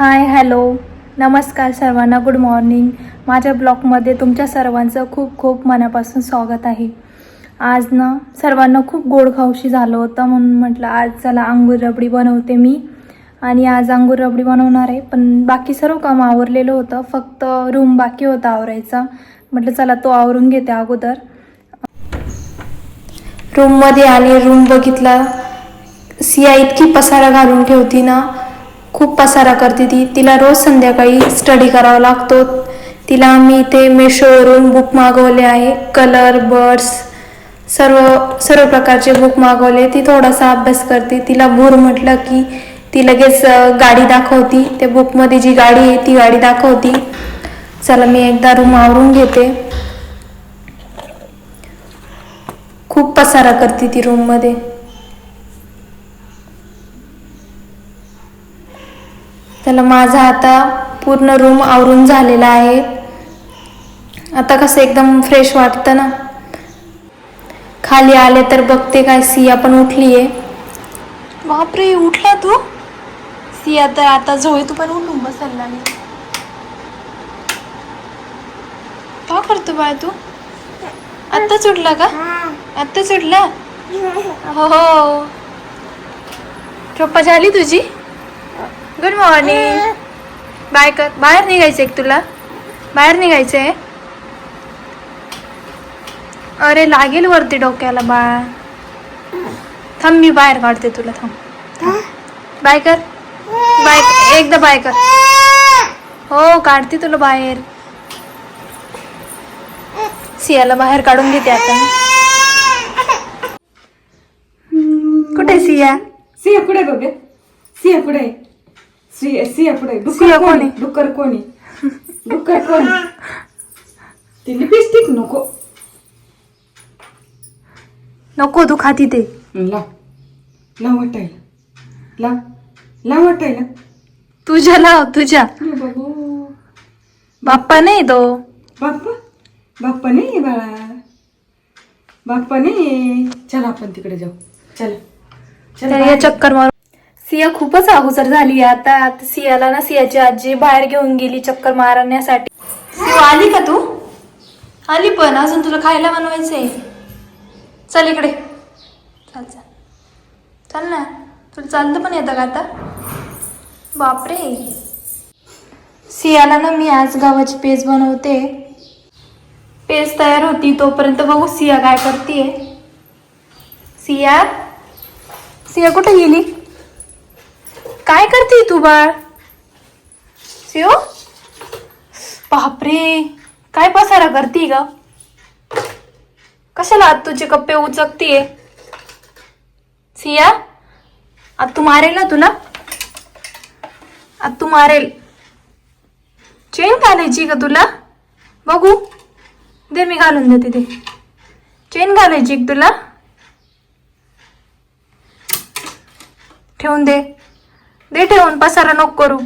Hi hello. नमस्कार सर्वांना good morning. माझ्या ब्लॉगमध्ये तुमच्या सर्वांचं खूप खूप मनापासून स्वागत आहे. आज ना सर्वांना खूप गोड खाऊशी झालं होतं म्हणून म्हटलं आज चला अंगूर रबडी बनवते मी. आणि आज अंगूर रबडी बनवणार आहे पण बाकी सर्व काम आवरलेलं होतं. फक्त रूम बाकी होता आवरायचा. म्हटलं चला तो आवरून घेते अगोदर. रूममध्ये आले रूम बघितला सिया इतकी पसारा घालून ठेवती ना. खूप पसारा करते ती. तिला रोज संध्याकाळी स्टडी करावा लागतो. तिला मी इथे मेशोवरून बुक मागवले आहे. कलर बर्ड्स सर्व सर्व प्रकारचे बुक मागवले. ती थोडासा अभ्यास करते. तिला भूर म्हटलं की ती लगेच गाडी दाखवती. त्या बुकमध्ये जी गाडी आहे ती गाडी दाखवती. चला मी एकदा रूम आवरून घेते. खूप पसारा करते ती रूममध्ये त्याला माझा आता पूर्ण रूम आवरून झालेला आहे. आता कसं एकदम फ्रेश वाटतं ना. खाली आले तर बघते काय सिया पण उठली आहे बापरे उठला तू? सिया तर आता झोळी तू पण उठून बसायला लागली. का करतो बाय तू? आत्ताच उठला का? आत्ताच उठला? हो हो. चोप्पा झाली तुझी? गुड मॉर्निंग बाय कर बाहेर निघायचंय का तुला? बाहेर निघायचंय? अरे लागेल वरती डोक्याला बाळ थांब मी बाहेर काढते तुला थांब. बाय कर. बाय एकदा बाय कर. हो काढते तुला बाहेर. सियाला बाहेर काढून घेते आता. कुठे आहे सिया? सिया पुढे बघ सिया पुढे सिया सिया पुढे. सिया डुक्कर कोण? डुक्कर कोणी? डुक्कर कोणी? ती लिपस्टिक नको. नको तू खाती ते. ला. ला वाटायला. ला. ला वाटायला. तुझ्या लाव तुझ्या. बाबू. बाप्पा नाही तो. बाप्पा? बाप्पा नाही आहे बाळा. बाप्पा नाही. आहे. चल आपण तिकडे जाऊ. चल. चल तर या. चक्कर मारून सिया खूपच अगोदर झाली आता आता सियाला ना सियाची आजी बाहेर घेऊन गेली चक्कर मारण्यासाठी. आली का तू? आली पण अजून तुला खायला बनवायचंय. चल इकडे. चल चल. चल ना. तुला चालतं पण येतं का आता? बापरे. सियाला ना मी आज गावाची पेज बनवते. पेज तयार होती तोपर्यंत बघू सिया काय करते सिया? सिया कुठे गेली? काय करते तू बाळ? सिओ? बापरे काय पसारा करते ग? कशाला आत तुझे कप्पे उचकतीये? सिया आत तू मारेल ना तुला? आत तू मारेल. चेन घालायची का तुला? बघू. दे मी घालून देते ते. चेन घालायची तुला? ठेवून दे. दे ठेवून पसारा नको करू.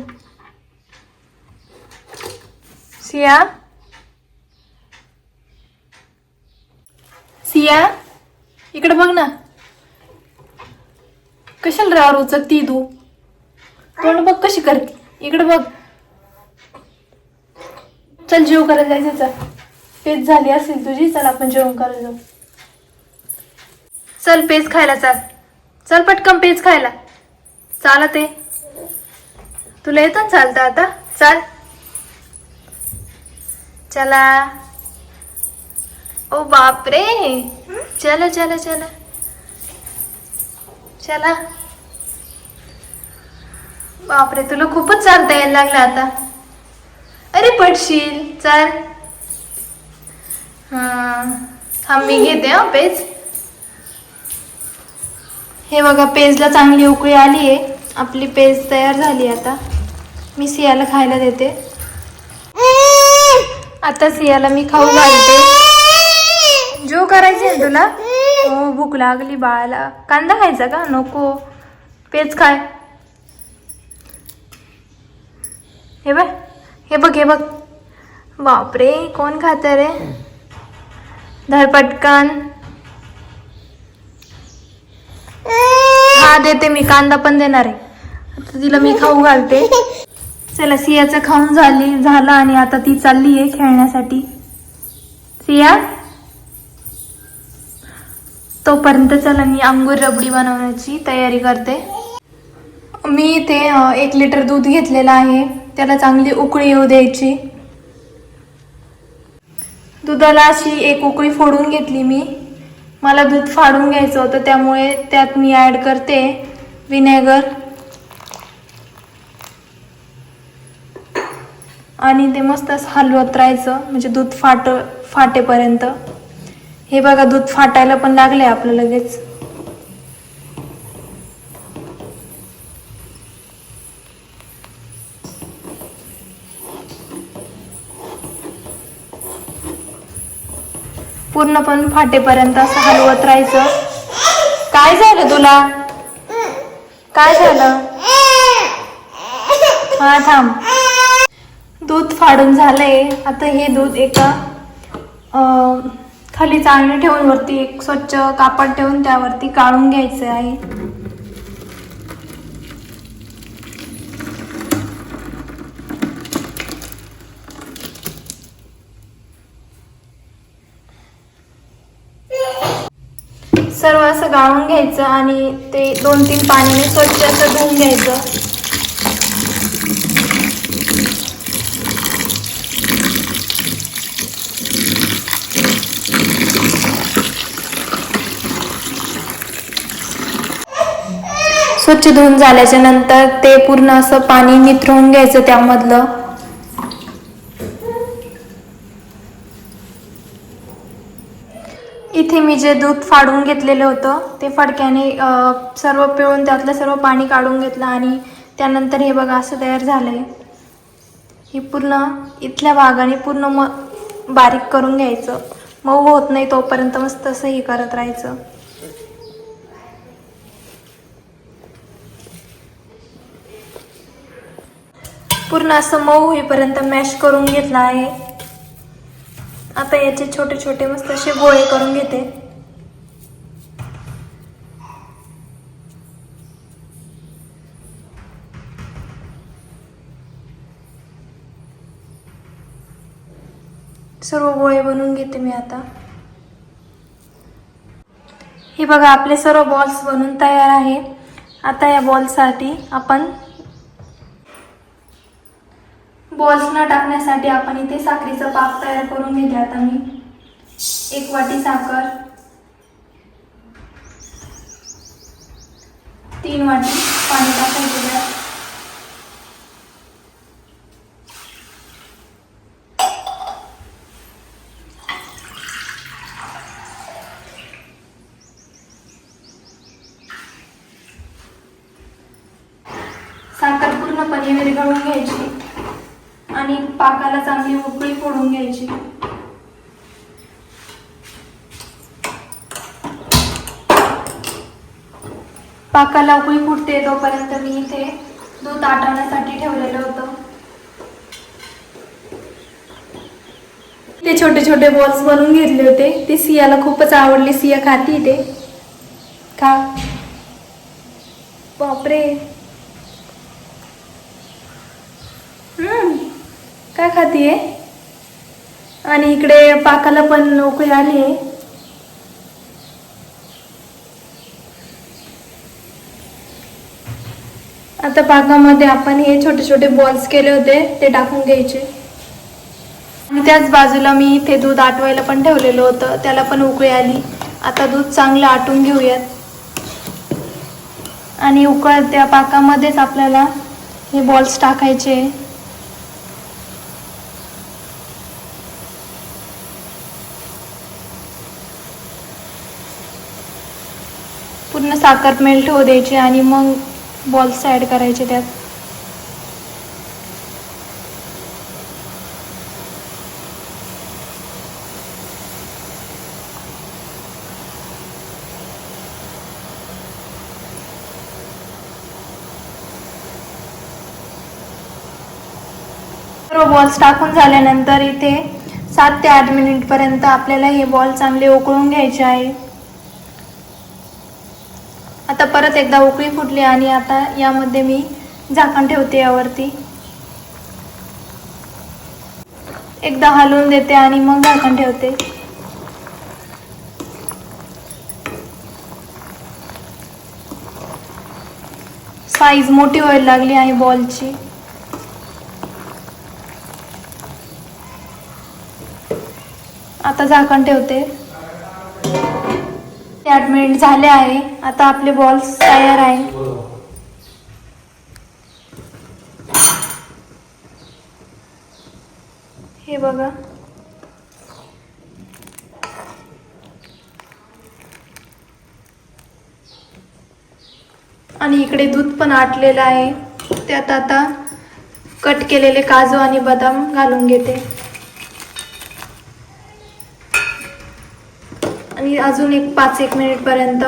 सिया? सिया? इकडे बघ ना. कशाला रावर उचकती तू? तोंड बघ कशी करते. इकडे बघ. चल जेव करायला जायचं चल. पेज झाली असेल तुझी चल आपण जेवण करायला जाऊ. चल पेज खायला चाल. चल पटकन पेज खायला. चालत. आहे तुला येतं ना चालतं आता? चाल. चला. ओ बापरे. चला चला चला. चला. बापरे तुला खूपच चालता यायला लागलं आता. अरे पडशील. चाल. हा. मी घेते हा पेज. हे बघा पेजला चांगली उकळी आली आहे आपली पेज तयार झाली आता. मी सियाला खायला देते. आता सियाला मी खाऊ घालते. जो करायचे आहे तुला? हो भूक लागली बाळाला. कांदा खायचा का? नको. पेच खाय. हे बघ हे बघ हे बघ. बापरे कोण खात रे? धरपटकन हा देते मी. कांदा पण देणार आहे. आता तिला मी खाऊ घालते. चला सियाचं खाऊन झाली झालं आणि आता ती चालली आहे खेळण्यासाठी. सिया? तोपर्यंत चला मी अंगूर रबडी बनवण्याची तयारी करते. मी इथे एक लिटर दूध घेतलेलं आहे. त्याला चांगली उकळी येऊ द्यायची. दुधाला अशी एक उकळी फोडून घेतली मी. मला दूध फाडून घ्यायचं होतं त्यामुळे त्यात मी ॲड करते विनेगर आणि ते मस्त असं हलवत राहायचं. म्हणजे दूध फाट फाटेपर्यंत. हे बघा दूध फाटायला पण लागले आपलं लगेच. पूर्ण पण फाटेपर्यंत असं हलवत राहायचं. काय झालं तुला? काय झालं? हा थांब. दूध फाडून झालंय. आता हे दूध एका खाली चाळणी ठेवून वरती एक स्वच्छ कापड ठेवून त्यावरती काढून घ्यायचं आहे. सर्व असं गाळून घ्यायचं आणि ते दोन तीन पाण्याने स्वच्छ असं धुवून घ्यायचं. स्वच्छ धुवून झाल्याच्यानंतर ते पूर्ण असं पाणी निथरून घ्यायचं त्यामधलं. इथे मी जे दूध फाडून घेतलेलं होतं ते फडक्याने सर्व पिळून त्यातलं सर्व पाणी काढून घेतलं आणि त्यानंतर हे बघा असं तयार झालंय. हे पूर्ण इथल्या भागाने पूर्ण म बारीक करून घ्यायचं. मऊ होत नाही तोपर्यंत मस्त असं हे करत राहायचं. पूर्ण असं मऊ होईपर्यंत मॅश करून घेतला आहे. आता याचे छोटे छोटे मस्त असे गोळे करून घेते. सर्व गोळे बनवून घेते मी आता. हे बघा आपले सर्व बॉल्स बनून तयार आहे. आता या बॉलसाठी आपण बॉल्स न टाकण्यासाठी आपण इथे साखरेचा पाक तयार करून घेतल्यात आता मी एक वाटी साखर. तीन वाटी पाणी टाकून दिल्या साखर पूर्णपणे विरघळून घ्यायची. आणि पाकाला चांगली उकळी फोडून घ्यायची. पाकाला उकळी फुटते तोपर्यंत मी इथे दूध आटवण्यासाठी ठेवलेलं होतं. ते छोटे छोटे बॉल्स बनवून घेतले होते. ते सियाला खूपच आवडले. सिया खाती ते. खा. बापरे. काय खातीये? आणि इकडे पाकाला पण नोकरी आली. आहे आता पाकामध्ये आपण हे छोटे छोटे बॉल्स केले होते ते टाकून घ्यायचे. आणि त्याच बाजूला मी इथे दूध आटवायला पण ठेवलेलं होतं त्याला पण उकळी आली. आता दूध चांगलं आटून घेऊयात. आणि उकळत्या पाकामध्येच आपल्याला हे बॉल्स टाकायचे. पूर्ण साखर मेल्ट होऊ द्यायची आणि मग बॉल्स ॲड करायचे त्यात. सर्व बॉल्स टाकून झाल्यानंतर इथे सात ते आठ मिनिटपर्यंत आपल्याला हे बॉल चांगले उकळून घ्यायचे आहे. आता परत एकदा उकळी फुटली आणि आता यामध्ये मी झाकण ठेवते यावरती. एकदा हलवून देते आणि मग झाकण ठेवते. साईज मोठी व्हायला लागली आहे बॉलची. आता झाकण ठेवते. ते झाले आहे. आता आपले बॉल्स तयार आहे. हे बघा. आणि इकडे दूध पण आटलेलं आहे. त्यात आता कट केलेले काजू आणि बदाम घालून घेते. मी अजून एक पाच एक मिनिट पर्यंत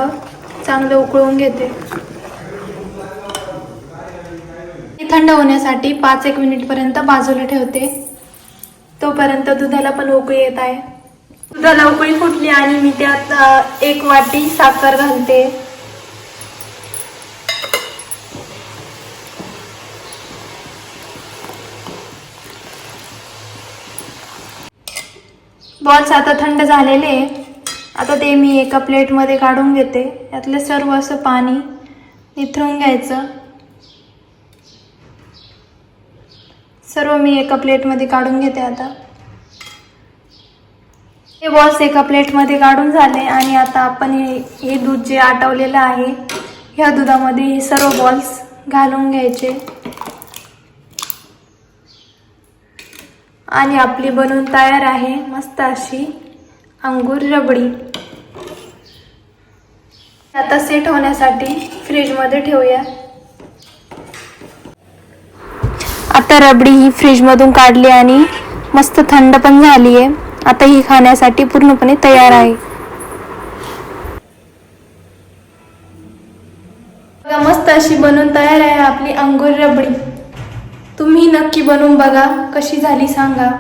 चांगलं उकळून घेते. थंड होण्यासाठी पाच एक मिनिट पर्यंत बाजूला ठेवते. तोपर्यंत दुधाला पण उकळी येत आहे. दुधाला उकळी फुटली आणि मी त्यात एक वाटी साखर घालते. बॉल्स आता थंड झालेले. आहे. आता ते मी एका प्लेटमध्ये काढून घेते. यातले सर्व असं पाणी निथळून घ्यायचं. सर्व मी एका प्लेटमध्ये काढून घेते आता. हे बॉल्स एका प्लेटमध्ये काढून झाले आणि आता आपण हे हे दूध जे आटवलेलं आहे ह्या दुधामध्ये हे सर्व बॉल्स घालून घ्यायचे. आणि आपली बनवून तयार आहे मस्त अशी. अंगूर रबडी. आता सेट होण्यासाठी फ्रीजमध्ये ठेवूया. आता रबडी ही फ्रीजमधून काढली आणि मस्त थंड पण झाली आहे आता ही खाण्यासाठी पूर्णपणे तयार आहे. बघा मस्त अशी बनवून तयार आहे आपली अंगूर रबडी. तुम्ही नक्की बनवून बघा कशी झाली सांगा.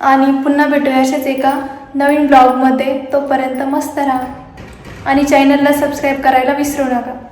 आणि पुन्हा भेटूया अशाच एका नवीन ब्लॉगमध्ये तोपर्यंत मस्त राहा. आणि चॅनलला सबस्क्राईब करायला विसरू नका.